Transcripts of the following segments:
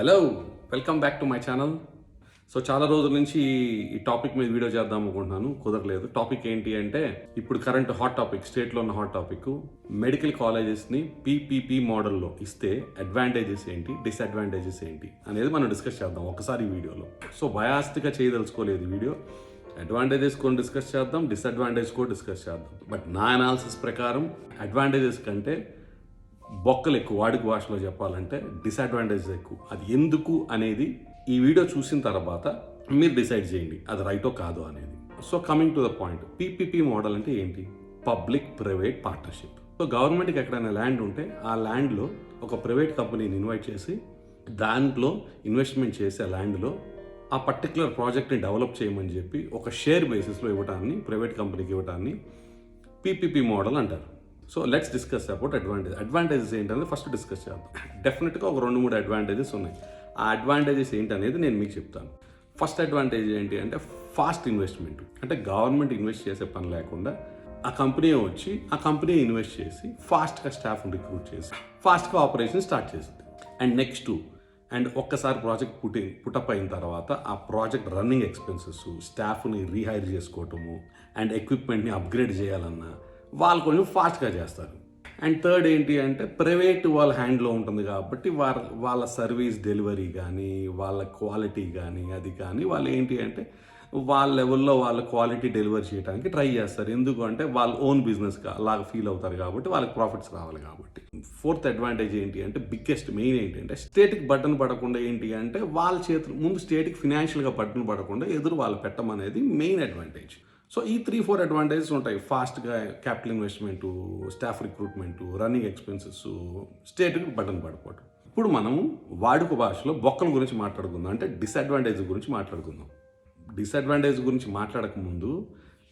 Hello welcome back to my channel so చాలా రోజుల నుంచి ఈ టాపిక్ మీద వీడియో చేద్దాం అనుకుంటున్నాను. కుదరలేదు. టాపిక్ ఏంటి అంటే ఇప్పుడు కరెంట్ హాట్ టాపిక్ స్టేట్లో ఉన్న హాట్ టాపిక్ మెడికల్ కాలేజెస్ని పీపీపీ మోడల్లో ఇస్తే అడ్వాంటేజెస్ ఏంటి డిసడ్వాంటేజెస్ ఏంటి అనేది మనం డిస్కస్ చేద్దాం ఒకసారి వీడియోలో సో బయాస్ట్గా చేయదలుచుకోలేదు వీడియో అడ్వాంటేజెస్ కూడా డిస్కస్ చేద్దాం డిసడ్వాంటేజ్ కూడా డిస్కస్ చేద్దాం. బట్ నా అనాలిసిస్ ప్రకారం అడ్వాంటేజెస్ కంటే బొక్కలు ఎక్కువ వాడుక భాషలో చెప్పాలంటే డిసడ్వాంటేజ్ ఎక్కువ. అది ఎందుకు అనేది ఈ వీడియో చూసిన తర్వాత మీరు డిసైడ్ చేయండి. అది రైటో కాదో అనేది. So coming to the point PPP model అంటే ఏంటి? పబ్లిక్ ప్రైవేట్ పార్ట్నర్షిప్ సో గవర్నమెంట్కి ఎక్కడైనా ల్యాండ్ ఉంటే ఆ ల్యాండ్లో ఒక ప్రైవేట్ కంపెనీని ఇన్వైట్ చేసి దాంట్లో ఇన్వెస్ట్మెంట్ చేసే ల్యాండ్లో ఆ పర్టికులర్ ప్రాజెక్ట్ని డెవలప్ చేయమని చెప్పి ఒక షేర్ బేసిస్లో ఇవ్వటాన్ని ప్రైవేట్ కంపెనీకి ఇవ్వటాన్ని పీపీపీ మోడల్ అంటారు. So let's discuss about advantage advantages ఏంటనేది ఫస్ట్ డిస్కస్ చేద్దాం. డెఫినెట్గా ఒక రెండు మూడు అడ్వాంటేజెస్ ఉన్నాయి. ఆ అడ్వాంటేజెస్ ఏంటనేది నేను మీకు చెప్తాను. ఫస్ట్ అడ్వాంటేజ్ ఏంటి అంటే ఫాస్ట్ ఇన్వెస్ట్మెంట్ అంటే గవర్నమెంట్ ఇన్వెస్ట్ చేసే పని లేకుండా ఆ కంపెనీ వచ్చి ఆ కంపెనీ ఇన్వెస్ట్ చేసి ఫాస్ట్గా స్టాఫ్ని రిక్రూట్ చేసి ఫాస్ట్గా ఆపరేషన్ స్టార్ట్ చేసింది. అండ్ నెక్స్ట్ అండ్ ఒక్కసారి ప్రాజెక్ట్ పుట్టి పుటప్ అయిన తర్వాత ఆ ప్రాజెక్ట్ రన్నింగ్ ఎక్స్పెన్సెస్ స్టాఫ్ని రీహైర్ చేసుకోవటము అండ్ ఎక్విప్మెంట్ని అప్గ్రేడ్ చేయాలన్నా వాళ్ళు కొంచెం ఫాస్ట్గా చేస్తారు. అండ్ థర్డ్ ఏంటి అంటే ప్రైవేట్ వాళ్ళ హ్యాండ్లో ఉంటుంది కాబట్టి వాళ్ళ వాళ్ళ సర్వీస్ డెలివరీ కానీ వాళ్ళ క్వాలిటీ కానీ అది కానీ వాళ్ళు ఏంటి అంటే వాళ్ళ లెవెల్లో వాళ్ళ క్వాలిటీ డెలివరీ చేయడానికి ట్రై చేస్తారు. ఎందుకంటే వాళ్ళ ఓన్ బిజినెస్ లాగా ఫీల్ అవుతారు కాబట్టి వాళ్ళకి ప్రాఫిట్స్ రావాలి కాబట్టి. ఫోర్త్ అడ్వాంటేజ్ ఏంటి అంటే బిగ్గెస్ట్ మెయిన్ ఏంటి అంటే స్టేట్కి బటన్ పడకుండా ఏంటి అంటే వాళ్ళ చేతులు ముందు స్టేట్కి ఫినాన్షియల్గా బటన్ పడకుండా ఎదురు వాళ్ళు పెట్టమనేది మెయిన్ అడ్వాంటేజ్ సో ఈ త్రీ ఫోర్ అడ్వాంటేజెస్ ఉంటాయి. ఫాస్ట్గా capital investment staff recruitment running expenses స్టేట్కి బటన్ పడిపోవటం. ఇప్పుడు మనం వాడుక భాషలో బొక్కల గురించి మాట్లాడుకుందాం. అంటే డిసడ్వాంటేజ్ గురించి మాట్లాడుకుందాం. డిసడ్వాంటేజ్ గురించి మాట్లాడకముందు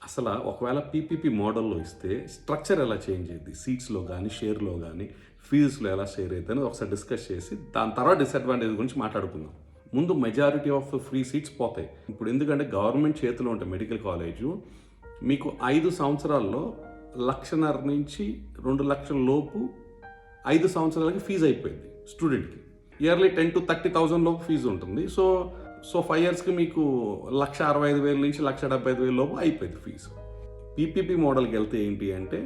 అసలు ఒకవేళ పీపీపీ మోడల్లో ఇస్తే స్ట్రక్చర్ ఎలా చేంజ్ అయ్యింది సీట్స్లో కానీ షేర్లో కానీ ఫీజులో ఎలా షేర్ అవుతుంది అనేది ఒకసారి డిస్కస్ చేసి దాని తర్వాత డిసడ్వాంటేజ్ గురించి మాట్లాడుకుందాం. ముందు మెజారిటీ ఆఫ్ ఫ్రీ సీట్స్ పోతాయి. ఇప్పుడు ఎందుకంటే గవర్నమెంట్ చేతిలో ఉంటాయి మెడికల్ కాలేజు మీకు ఐదు సంవత్సరాల్లో లక్షన్నర నుంచి రెండు లక్షల లోపు ఐదు సంవత్సరాలకి ఫీజు అయిపోయింది స్టూడెంట్కి yearly ten to thirty thousand లోపు ఫీజు ఉంటుంది. సో సో ఫైవ్ ఇయర్స్కి మీకు లక్ష అరవై ఐదు వేల నుంచి లక్ష డెబ్బై ఐదు వేల లోపు అయిపోయింది ఫీజు పీపీపీ మోడల్కి వెళ్తే ఏంటి అంటే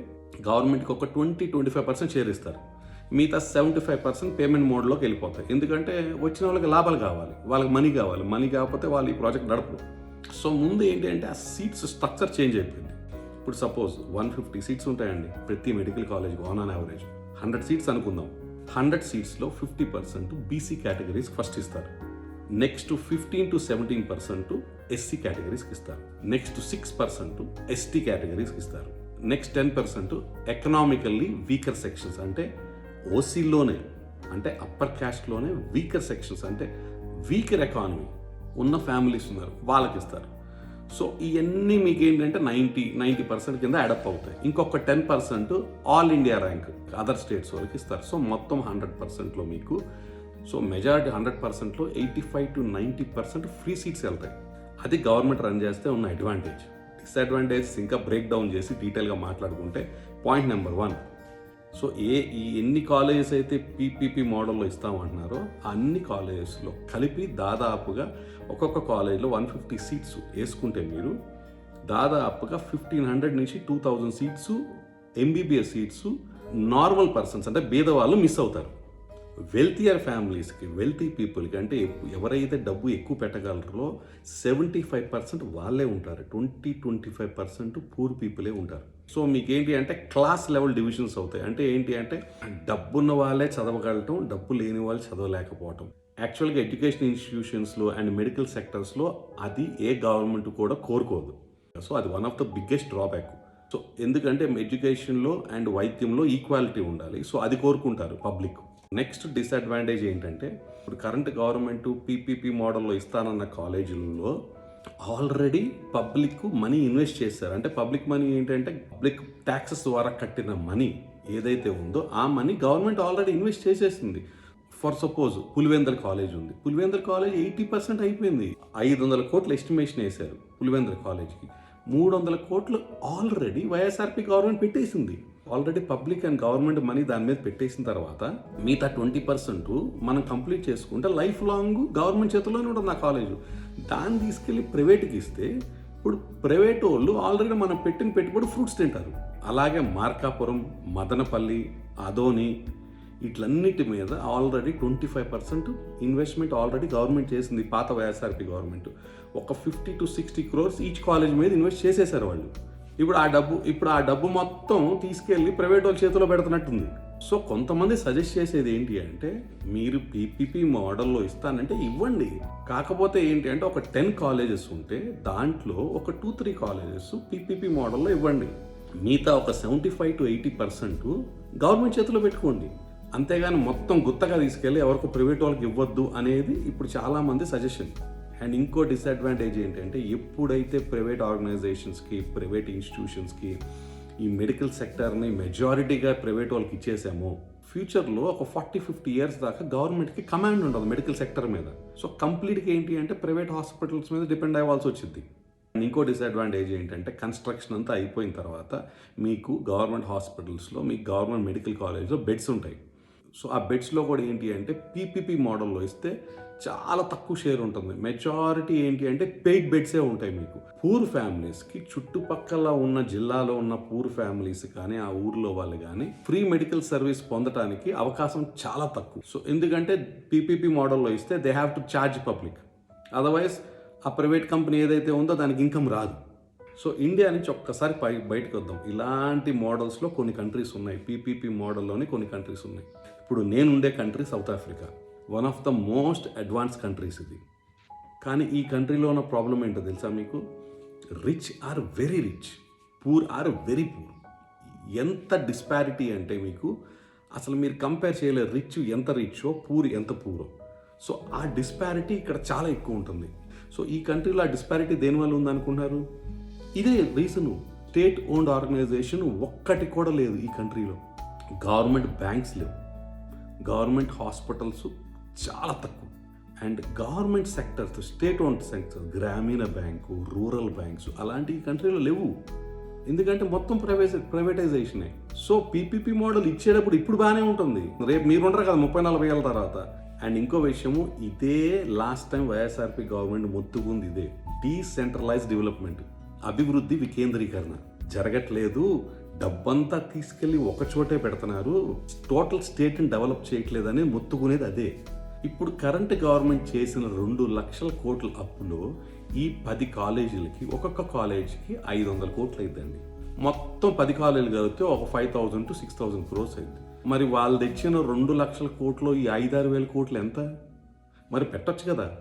గవర్నమెంట్కి ఒక twenty twenty five percent share ఇస్తారు. మిగతా సెవెంటీ ఫైవ్ పర్సెంట్ పేమెంట్ మోడ్లోకి వెళ్ళిపోతాయి. ఎందుకంటే వచ్చిన వాళ్ళకి లాభాలు కావాలి వాళ్ళకి మనీ కావాలి. మనీ కాకపోతే వాళ్ళు ఈ ప్రాజెక్ట్ నడపరు. సో ముందు ఏంటి అంటే ఆ సీట్స్ స్ట్రక్చర్ చేంజ్ అయిపోయింది. ఇప్పుడు సపోజ్ వన్ ఫిఫ్టీ సీట్స్ ఉంటాయండి. ప్రతి medical college on on average hundred seats అనుకుందాం. Hundred సీట్స్లో fifty percent BC categories first ఇస్తారు. Next fifteen to seventeen percent SC కేటగిరీస్కి ఇస్తారు. నెక్స్ట్ సిక్స్ పర్సెంట్ ఎస్టీ కేటగిరీస్కి ఇస్తారు. Next ten percent economically weaker sections అంటే ఓసీలోనే అంటే అప్పర్ క్యాస్ట్లోనే వీకర్ సెక్షన్స్ అంటే వీకర్ ఎకానమీ ఉన్న ఫ్యామిలీస్ ఉన్నారు వాళ్ళకి ఇస్తారు సో ఇవన్నీ మీకు ఏంటంటే నైంటీ నైంటీ పర్సెంట్ కింద అడప్ అవుతాయి. ఇంకొక ten percent all India rank other states వరకు ఇస్తారు. సో మొత్తం హండ్రెడ్ పర్సెంట్లో మీకు సో మెజారిటీ హండ్రెడ్ పర్సెంట్లో eighty five to ninety percent free seats వెళ్తాయి. అది గవర్నమెంట్ రన్ చేస్తే ఉన్న అడ్వాంటేజ్ డిసడ్వాంటేజెస్ ఇంకా బ్రేక్ డౌన్ చేసి డీటెయిల్గా మాట్లాడుకుంటే పాయింట్ నెంబర్ వన్ సో ఏ ఈ ఎన్ని కాలేజెస్ అయితే పీపీపీ మోడల్లో ఇస్తామంటున్నారో అన్ని కాలేజెస్లో కలిపి దాదాపుగా ఒక్కొక్క కాలేజ్లో వన్ ఫిఫ్టీ సీట్స్ వేసుకుంటే మీరు దాదాపుగా ఫిఫ్టీన్ హండ్రెడ్ నుంచి two thousand seats MBBS seats normal persons అంటే బీదవాళ్ళు మిస్ అవుతారు. వెల్తియర్ ఫ్యామిలీస్కి వెల్తీ పీపుల్కి అంటే ఎవరైతే డబ్బు ఎక్కువ పెట్టగలరో సెవెంటీ ఫైవ్ పర్సెంట్ వాళ్ళే ఉంటారు. Twenty twenty five percent poor పీపులే ఉంటారు. సో మీకు ఏంటి అంటే క్లాస్ లెవెల్ డివిజన్స్ అవుతాయి. అంటే ఏంటి అంటే డబ్బున్న వాళ్ళే చదవగలటం డబ్బు లేని వాళ్ళు చదవలేకపోవటం. యాక్చువల్గా ఎడ్యుకేషన్ ఇన్స్టిట్యూషన్స్లో అండ్ మెడికల్ సెక్టర్స్లో అది ఏ గవర్నమెంట్ కూడా కోరుకోదు. సో అది one of the biggest drawback so ఎందుకంటే ఎడ్యుకేషన్లో అండ్ వైద్యంలో ఈక్వాలిటీ ఉండాలి. సో అది కోరుకుంటారు పబ్లిక్ నెక్స్ట్ డిసడ్వాంటేజ్ ఏంటంటే ఇప్పుడు కరెంట్ గవర్నమెంట్ పీపీపీ మోడల్లో ఇస్తానన్న కాలేజీలలో ఆల్రెడీ పబ్లిక్ మనీ ఇన్వెస్ట్ చేశారు. అంటే పబ్లిక్ మనీ ఏంటంటే పబ్లిక్ ట్యాక్సెస్ ద్వారా కట్టిన మనీ ఏదైతే ఉందో ఆ మనీ గవర్నమెంట్ ఆల్రెడీ ఇన్వెస్ట్ చేసేసింది. ఫర్ సపోజ్ పులివెందర్ కాలేజ్ ఉంది. పులివెందర్ కాలేజ్ ఎయిటీ పర్సెంట్ అయిపోయింది. ఐదు వందల కోట్ల ఎస్టిమేషన్ వేశారు పులివెందర్ కాలేజ్కి. మూడు వందల కోట్లు ఆల్రెడీ వైఎస్ఆర్పి గవర్నమెంట్ పెట్టేసింది. Already public and government money దాని మీద పెట్టేసిన తర్వాత మిగతా ట్వంటీ పర్సెంట్ మనం కంప్లీట్ చేసుకుంటే లైఫ్ లాంగ్ గవర్నమెంట్ చేతిలోనే ఉంటుంది ఆ కాలేజ్. దాన్ని తీసుకెళ్ళి ప్రైవేట్కి ఇస్తే ఇప్పుడు ప్రైవేట్ వాళ్ళు ఆల్రెడీ మనం పెట్టిన పెట్టుబడి ఫ్రూట్స్ తింటారు. అలాగే మార్కాపురం మదనపల్లి అదోని వీటిలన్నిటి మీద already twenty five percent investment already government చేసింది పాత వైఎస్ఆర్పి గవర్నమెంట్. ఒక fifty to sixty crores each college మీద ఇన్వెస్ట్ చేసేసారు వాళ్ళు. ఇప్పుడు ఆ డబ్బు ఇప్పుడు ఆ డబ్బు మొత్తం తీసుకెళ్ళి ప్రైవేట్ వాళ్ళ చేతిలో పెడుతున్నట్టుంది. సో కొంతమంది సజెస్ట్ చేసేది ఏంటి అంటే మీరు పీపీపీ మోడల్లో ఇస్తానంటే ఇవ్వండి. కాకపోతే ఏంటి అంటే ఒక టెన్ కాలేజెస్ ఉంటే దాంట్లో ఒక టూ త్రీ కాలేజెస్ పీపీపీ మోడల్లో ఇవ్వండి. మిగతా ఒక seventy five to eighty percent government చేతిలో పెట్టుకోండి. అంతేగాని మొత్తం గుత్తగా తీసుకెళ్ళి ఎవరికి ప్రైవేట్ వాళ్ళకి ఇవ్వద్దు అనేది ఇప్పుడు చాలామంది సజెషన్. అండ్ ఇంకో డిసడ్వాంటేజ్ ఏంటంటే ఎప్పుడైతే ప్రైవేట్ ఆర్గనైజేషన్స్కి ప్రైవేట్ ఇన్స్టిట్యూషన్స్కి ఈ మెడికల్ సెక్టర్ని మెజారిటీగా ప్రైవేట్ వాళ్ళకి ఇచ్చేసామో ఫ్యూచర్లో ఒక ఫార్టీ ఫిఫ్టీ ఇయర్స్ దాకా గవర్నమెంట్కి కమాండ్ ఉండదు మెడికల్ సెక్టర్ మీద. సో కంప్లీట్గా ఏంటి అంటే ప్రైవేట్ హాస్పిటల్స్ మీద డిపెండ్ అవ్వాల్సి వచ్చింది. అండ్ ఇంకో డిసడ్వాంటేజ్ ఏంటంటే కన్స్ట్రక్షన్ అంతా అయిపోయిన తర్వాత మీకు గవర్నమెంట్ హాస్పిటల్స్లో మీకు గవర్నమెంట్ మెడికల్ కాలేజ్లో బెడ్స్ ఉంటాయి. సో ఆ బెడ్స్లో కూడా ఏంటి అంటే పీపీపీ మోడల్లో ఇస్తే చాలా తక్కువ షేర్ ఉంటుంది. మెజారిటీ ఏంటి అంటే పెయిడ్ బెడ్సే ఉంటాయి మీకు. పూర్ ఫ్యామిలీస్కి చుట్టుపక్కల ఉన్న జిల్లాలో ఉన్న పూర్ ఫ్యామిలీస్ కానీ ఆ ఊర్లో వాళ్ళు కానీ ఫ్రీ మెడికల్ సర్వీస్ పొందడానికి అవకాశం చాలా తక్కువ. సో ఎందుకంటే పీపీపీ మోడల్లో ఇస్తే they have to charge public otherwise ఆ ప్రైవేట్ కంపెనీ ఏదైతే ఉందో దానికి ఇన్కమ్ రాదు. సో ఇండియా నుంచి ఒక్కసారి పై బయటకు వద్దాం ఇలాంటి మోడల్స్లో కొన్ని కంట్రీస్ ఉన్నాయి. పీపీపీ మోడల్లోనే కొన్ని కంట్రీస్ ఉన్నాయి. ఇప్పుడు నేను ఉండే country south Africa. One of the most advance countries ఇది. కానీ ఈ కంట్రీలో ఉన్న ప్రాబ్లం ఏంటో తెలుసా మీకు? Rich or very rich poor or very poor ఎంత డిస్పారిటీ అంటే మీకు అసలు మీరు కంపేర్ చేయలే రిచ్ ఎంత రిచ్చో పూర్ ఎంత పూరో సో ఆ డిస్పారిటీ ఇక్కడ చాలా ఎక్కువ ఉంటుంది. సో ఈ కంట్రీలో ఆ డిస్పారిటీ దేనివల్ల ఉందనుకున్నారు ఇదే రీజను స్టేట్ ఓన్డ్ ఆర్గనైజేషన్ ఒక్కటి కూడా లేదు ఈ కంట్రీలో గవర్నమెంట్ బ్యాంక్స్ లేవు. గవర్నమెంట్ హాస్పిటల్స్ చాలా తక్కువ. And government sectors state owned sector గ్రామీణ బ్యాంకు రూరల్ బ్యాంక్స్ అలాంటి కంట్రీలో లేవు. ఎందుకంటే మొత్తం ప్రైవేట్ ప్రైవేటైజేషనే. సో పీపీపీ మోడల్ ఇచ్చేటప్పుడు ఇప్పుడు బాగానే ఉంటుంది. రేపు మీరు ఉండరు కదా ముప్పై నలభై ఏళ్ళ తర్వాత. అండ్ ఇంకో విషయము ఇదే లాస్ట్ టైం వైఎస్ఆర్పీ గవర్నమెంట్ మొత్తుకుంది ఇదే. డీసెంట్రలైజ్ డెవలప్మెంట్ అభివృద్ధి వికేంద్రీకరణ. జరగట్లేదు. డబ్బంతా తీసుకెళ్ళి ఒక చోటే పెడుతున్నారు. టోటల్ స్టేట్ని డెవలప్ చేయట్లేదని మొత్తుకునేది అదే. ఇప్పుడు కరెంట్ గవర్నమెంట్ చేసిన రెండు లక్షల కోట్ల అప్పులో ఈ పది కాలేజీలకి ఒక్కొక్క కాలేజీకి ఐదు వందల కోట్లు అయిద్దండి మొత్తం పది కాలేజీలు కలిపితే ఒక five thousand to six thousand crores అయింది. మరి వాళ్ళు తెచ్చిన రెండు లక్షల కోట్లు ఈ ఐదారు వేల కోట్లు ఎంత? మరి పెట్టచ్చు కదా.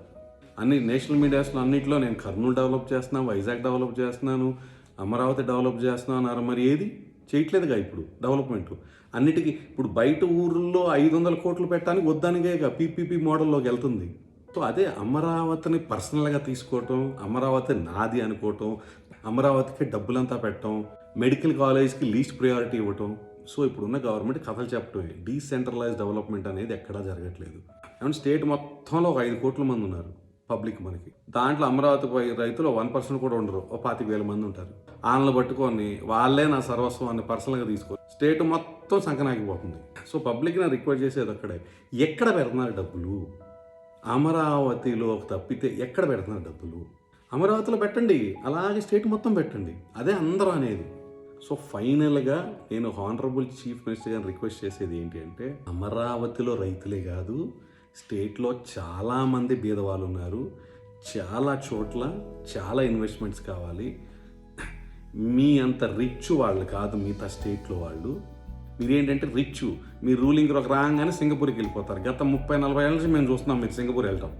అన్ని నేషనల్ మీడియాస్లో అన్నింటిలో నేను కర్నూలు డెవలప్ చేస్తున్నాను వైజాగ్ డెవలప్ చేస్తున్నాను అమరావతి డెవలప్ చేస్తున్నాను అన్నారు మరి ఏది? చేయట్లేదుగా ఇప్పుడు డెవలప్మెంట్. అన్నిటికీ ఇప్పుడు బయట ఊర్లో ఐదు వందల కోట్లు పెట్టడానికి వద్దనిగే పీపీపీ మోడల్లోకి వెళ్తుంది. సో అదే అమరావతిని పర్సనల్గా తీసుకోవటం అమరావతి నాది అనుకోవటం అమరావతికి డబ్బులంతా పెట్టడం మెడికల్ కాలేజ్కి లీస్ట్ ప్రయారిటీ ఇవ్వటం. సో ఇప్పుడున్న గవర్నమెంట్ కథలు చెప్పటమే. డీసెంట్రలైజ్ డెవలప్మెంట్ అనేది ఎక్కడా జరగట్లేదు. అండ్ స్టేట్ మొత్తంలో ఒక ఐదు కోట్ల మంది ఉన్నారు. పబ్లిక్ మనకి. దాంట్లో అమరావతి రైతులు వన్ పర్సెంట్ కూడా ఉండరు. ఒక పాతిక వేల మంది ఉంటారు. ఆనలు పట్టుకొని వాళ్ళే నా సర్వస్వం అని పర్సనల్గా తీసుకో స్టేట్ మొత్తం సంకనాగిపోతుంది సో పబ్లిక్ నా రిక్వెస్ట్ చేసేది అక్కడే ఎక్కడ పెడుతున్నారు డబ్బులు? అమరావతిలో తప్పితే ఎక్కడ పెడుతున్నారు డబ్బులు? అమరావతిలో పెట్టండి. అలాగే స్టేట్ మొత్తం పెట్టండి. అదే అందరూ అనేది. సో ఫైనల్గా నేను హానరబుల్ చీఫ్ మినిస్టర్ గారిని రిక్వెస్ట్ చేసేది ఏంటి అంటే అమరావతిలో రైతులే కాదు స్టేట్లో చాలామంది బీదవాళ్ళు ఉన్నారు చాలా చోట్ల చాలా ఇన్వెస్ట్మెంట్స్ కావాలి. మీ అంత రిచ్ వాళ్ళు కాదు మిగతా స్టేట్లో వాళ్ళు. మీరేంటంటే రిచ్ మీ రూలింగ్ ఒక రాగానే సింగపూర్కి వెళ్ళిపోతారు. గత ముప్పై నలభై ఏళ్ళ నుంచి మేము చూస్తున్నాం మీరు సింగపూర్ వెళ్ళటం.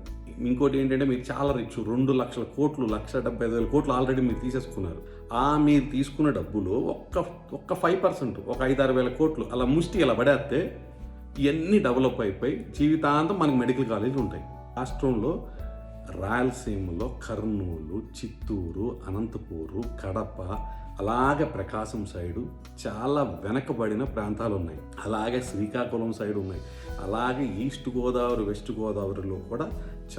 ఇంకోటి ఏంటంటే మీరు చాలా రిచ్ రెండు లక్షల కోట్లు లక్ష డెబ్బై ఐదు వేల కోట్లు ఆల్రెడీ మీరు తీసేసుకున్నారు. ఆ మీరు తీసుకున్న డబ్బులు ఒక్క ఒక్క ఫైవ్ పర్సెంట్ ఒక ఐదు ఆరు వేల కోట్లు అలా ముష్టి అలా పడేస్తే ఇవన్నీ డెవలప్ అయిపోయి జీవితాంతం మనకి మెడికల్ కాలేజీలు ఉంటాయి. రాష్ట్రంలో రాయలసీమలో కర్నూలు చిత్తూరు అనంతపూరు కడప అలాగే ప్రకాశం సైడు చాలా వెనకబడిన ప్రాంతాలు ఉన్నాయి. అలాగే శ్రీకాకుళం సైడ్ ఉన్నాయి. అలాగే ఈస్ట్ గోదావరి వెస్ట్ గోదావరిలో కూడా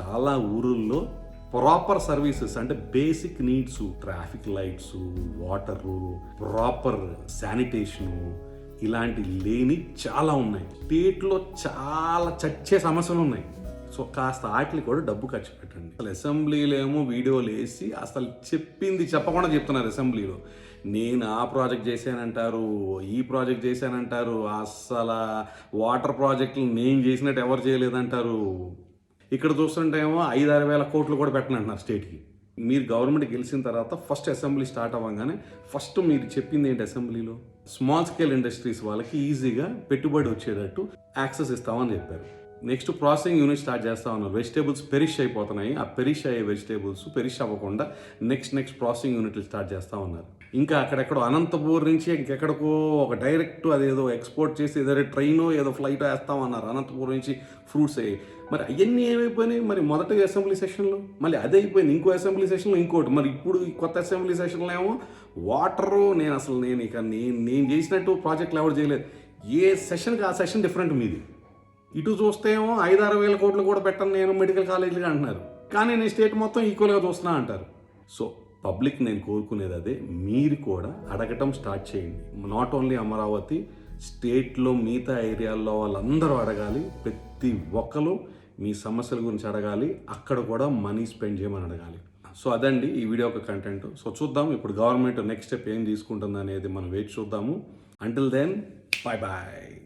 చాలా ఊరుల్లో ప్రాపర్ సర్వీసెస్ అంటే basic needs traffic lights water proper sanitation ఇలాంటి లేని చాలా ఉన్నాయి. స్టేట్లో చాలా చచ్చే సమస్యలు ఉన్నాయి. సో కాస్త ఆటలు కూడా డబ్బు ఖర్చు పెట్టండి. అసలు అసెంబ్లీలో ఏమో వీడియోలు వేసి అసలు చెప్పింది చెప్పకుండా చెప్తున్నారు అసెంబ్లీలో. నేను ఆ ప్రాజెక్ట్ చేశానంటారు ఈ ప్రాజెక్ట్ చేశానంటారు అసలు వాటర్ ప్రాజెక్టులు నేను చేసినట్టు ఎవరు చేయలేదంటారు. ఇక్కడ చూస్తుంటే ఏమో ఐదు ఆరు వేల కోట్లు కూడా పెట్టనంటున్నారు స్టేట్కి. మీరు గవర్నమెంట్ గెలిచిన తర్వాత ఫస్ట్ అసెంబ్లీ స్టార్ట్ అవ్వగానే ఫస్ట్ మీరు చెప్పింది ఏంటి అసెంబ్లీలో? స్మాల్ స్కేల్ ఇండస్ట్రీస్ వాళ్ళకి ఈజీగా పెట్టుబడి వచ్చేటట్టు యాక్సెస్ ఇస్తామని చెప్పారు. నెక్స్ట్ ప్రాసెసింగ్ యూనిట్ స్టార్ట్ చేస్తా ఉన్నారు వెజిటేబుల్స్ పెరిష్ అయిపోతున్నాయి. ఆ పెరిష్ అయ్యే వెజిటేబుల్స్ పెరిష్ అవ్వకుండా నెక్స్ట్ నెక్స్ట్ ప్రాసెసింగ్ యూనిట్లు స్టార్ట్ చేస్తా ఉన్నారు. ఇంకా అక్కడెక్కడో అనంతపూర్ నుంచి ఇంకెక్కడికో ఒక డైరెక్ట్ అదేదో ఎక్స్పోర్ట్ చేసి ఏదైనా ట్రైనో ఏదో ఫ్లైట్ వేస్తామన్నారు అనంతపూర్ నుంచి ఫ్రూట్స్ అయ్యి మరి అవన్నీ ఏమైపోయినాయి? మరి మొదటి అసెంబ్లీ సెషన్లో? మళ్ళీ అదే అయిపోయింది. ఇంకో అసెంబ్లీ సెషన్లో ఇంకోటి. మరి ఇప్పుడు కొత్త అసెంబ్లీ సెషన్లో ఏమో వాటరు నేను అసలు నేను ఇక నేను నేను చేసినట్టు ప్రాజెక్టులు ఎవరు చేయలేదు. ఏ సెషన్కి ఆ సెషన్ డిఫరెంట్ మీది. ఇటు చూస్తే ఏమో ఐదు ఆరు వేల కోట్లు కూడా పెట్టను నేను మెడికల్ కాలేజీలు అంటున్నారు. కానీ నేను స్టేట్ మొత్తం ఈక్వల్గా చూస్తున్నా అంటారు. సో పబ్లిక్ నేను కోరుకునేది అదే మీరు కూడా అడగటం స్టార్ట్ చేయండి. నాట్ ఓన్లీ అమరావతి స్టేట్లో మిగతా ఏరియాల్లో వాళ్ళందరూ అడగాలి ప్రతి ఒక్కరు మీ సమస్యల గురించి అడగాలి అక్కడ కూడా మనీ స్పెండ్ చేయమని అడగాలి. సో అదండి ఈ వీడియో ఒక కంటెంట్ సో చూద్దాం ఇప్పుడు గవర్నమెంట్ నెక్స్ట్ స్టెప్ ఏం తీసుకుంటుంది అనేది మనం వేచి చూద్దాము. Until then bye bye